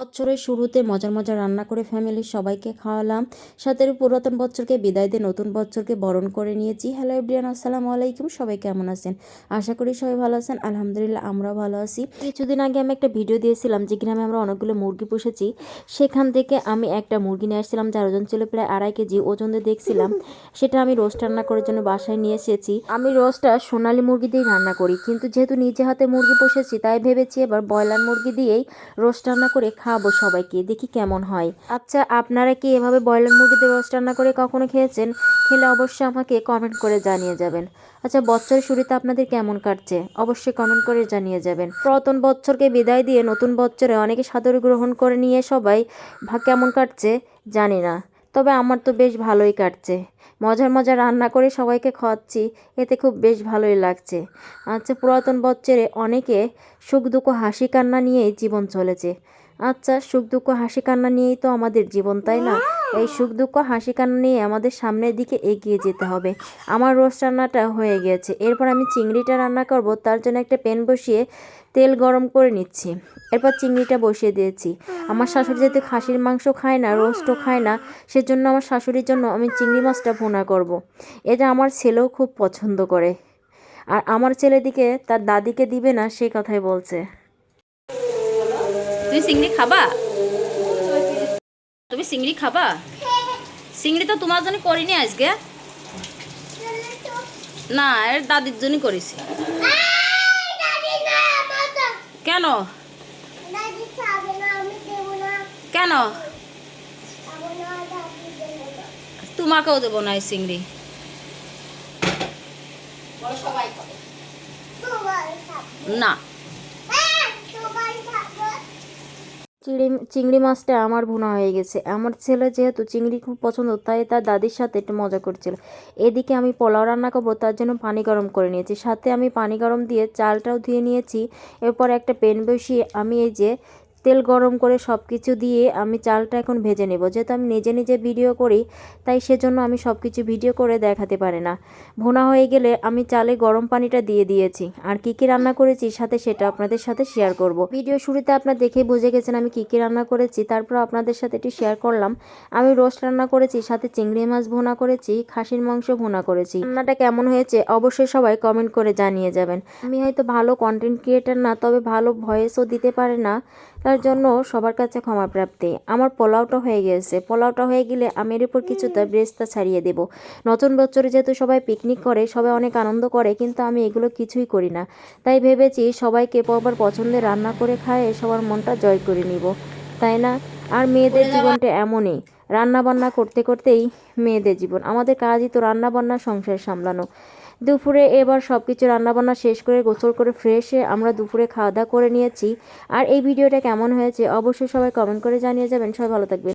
বছরের শুরুতে মজার মজার রান্না করে ফ্যামিলির সবাইকে খাওয়ালাম। সাথে পুরাতন বছরকে বিদায় দিয়ে নতুন বছরকে বরণ করে নিয়েছি। হ্যালো এভরিয়ান আসসালামু আলাইকুম, সবাই কেমন আছেন? আশা করি সবাই ভালো আছেন। আলহামদুলিল্লাহ, আমরাও ভালো আছি। কিছুদিন আগে আমি একটা ভিডিও দিয়েছিলাম যে গ্রামে আমরা অনেকগুলো মুরগি পুষেছি। সেখান থেকে আমি একটা মুরগি নিয়ে আসছিলাম, যার ওজন ছিল প্রায় আড়াই কেজি। ওজন দিয়ে দেখছিলাম, সেটা আমি রোস্ট রান্না করার জন্য বাসায় নিয়ে এসেছি। আমি রোস্টটা সোনালি মুরগি দিয়েই রান্না করি। কিন্তু যেহেতু নিজে হাতে মুরগি পুষেছি, তাই ভেবেছি এবার ব্রয়লার মুরগি দিয়েই রোস্ট রান্না করে খাওয়াবো সবাইকে, দেখি কেমন হয়। আচ্ছা আপনারা কি এভাবে ব্রয়লার মুরগিতে রোস্ট রান্না করে কখনো খেয়েছেন? খেলে অবশ্যই আমাকে কমেন্ট করে জানিয়ে যাবেন। আচ্ছা বছরের শুরুতে আপনাদের কেমন কাটছে? অবশ্যই কমেন্ট করে জানিয়ে যাবেন। পুরাতন বছরকে বিদায় দিয়ে নতুন বছরে অনেকে সাদর গ্রহণ করে নিয়ে সবাই কেমন কাটছে? জানি না। তবে আমার তো বেশ ভালোই কাটছে। মজার মজার রান্না করে সবাইকে খাওয়াচ্ছি, এতে খুব বেশ ভালোই লাগছে। আচ্ছা পুরাতন বছরে অনেকে সুখ দুঃখ, হাসি কান্না নিয়েই জীবন চলেছে। আচ্ছা সুখ দুঃখ হাসি কান্না নিয়েই তো আমাদের জীবন তাই না? এই সুখ দুঃখ হাসি কান্না নিয়ে আমাদের সামনের দিকে এগিয়ে যেতে হবে। আমার রোস্ট রান্নাটা হয়ে গেছে। এরপর আমি চিংড়িটা রান্না করব তার জন্য একটা প্যান বসিয়ে তেল গরম করে নিচ্ছি। এরপর চিংড়িটা বসিয়ে দিয়েছি। আমার শাশুড়ি যেহেতু খাসির মাংস খায় না রোস্টও খায় না সেজন্য আমার শাশুড়ির জন্য আমি চিংড়ি মাছটা ভুনা করব। এটা আমার ছেলেও খুব পছন্দ করে। আর আমার ছেলেদিকে তার দাদিকে দিবে না সে কথাই বলছে। তুমি চিংড়ি খাবা? তুমি চিংড়ি খাবা? চিংড়ি তো তোমার জন্য করিনি আজকে। না এর দাদির জন্য করেছি। কেন? কেন? তোমাকেও দেবো না এই চিংড়ি। না। চিংড়ি চিংড়ি মাছটা আমার ভুনা হয়ে গেছে। আমার ছেলে যেহেতু চিংড়ি খুব পছন্দ, তাই তার দাদির সাথে একটু মজা করছিল। এদিকে আমি পোলাও রান্না করব, তার জন্য পানি গরম করে নিয়েছি। সাথে আমি পানি গরম দিয়ে চালটাও ধুয়ে নিয়েছি। এরপর একটা পেন বসিয়ে আমি এই যে তেল গরম করে সব কিছু দিয়ে আমি চালটা এখন ভেজে নেব। যেহেতু আমি নিজে নিজে ভিডিও করি, তাই সেজন্য আমি সব কিছু ভিডিও করে দেখাতে পারি না। ভোনা হয়ে গেলে আমি চালে গরম পানিটা দিয়ে দিয়েছি। আর কী কী রান্না করেছি সাথে সেটা আপনাদের সাথে শেয়ার করব। ভিডিও শুরুতে আপনার দেখে বুঝে গেছেন আমি কী কী রান্না করেছি। তারপর আপনাদের সাথে এটি শেয়ার করলাম। আমি রোস্ট রান্না করেছি, সাথে চিংড়ি মাছ ভোনা করেছি, খাসির মাংস ভোনা করেছি। রান্নাটা কেমন হয়েছে অবশ্যই সবাই কমেন্ট করে জানিয়ে যাবেন। আমি হয়তো ভালো কন্টেন্ট ক্রিয়েটার না, তবে ভালো ভয়েসও দিতে পারে না। তার জন্য সবার কাছে ক্ষমা প্রাপ্তি। আমার পোলাওটা হয়ে গেছে। পোলাওটা হয়ে গেলে আমি এর উপর কিছুটা ব্রেস্তা ছাড়িয়ে দেব। নতুন বছরে যেহেতু সবাই পিকনিক করে সবাই অনেক আনন্দ করে কিন্তু আমি এগুলো কিছুই করি না। তাই ভেবেছি সবাইকে পরবার পছন্দের রান্না করে খায় সবার মনটা জয় করে নিব। তাই না? আর মেয়েদের জীবনটা এমনই। রান্না বান্না করতে করতেই মেয়েদের জীবন। আমাদের কাজই তো রান্না বান্না সংসার সামলানো। দুপুরে এবার সব কিছু রান্নাবান্না শেষ করে গোসল করে ফ্রেশ হয়ে আমরা দুপুরে খাওয়া দাওয়া করে নিয়েছি। আর এই ভিডিওটা কেমন হয়েছে অবশ্যই সবাই কমেন্ট করে জানিয়ে যাবেন। সবাই ভালো থাকবেন।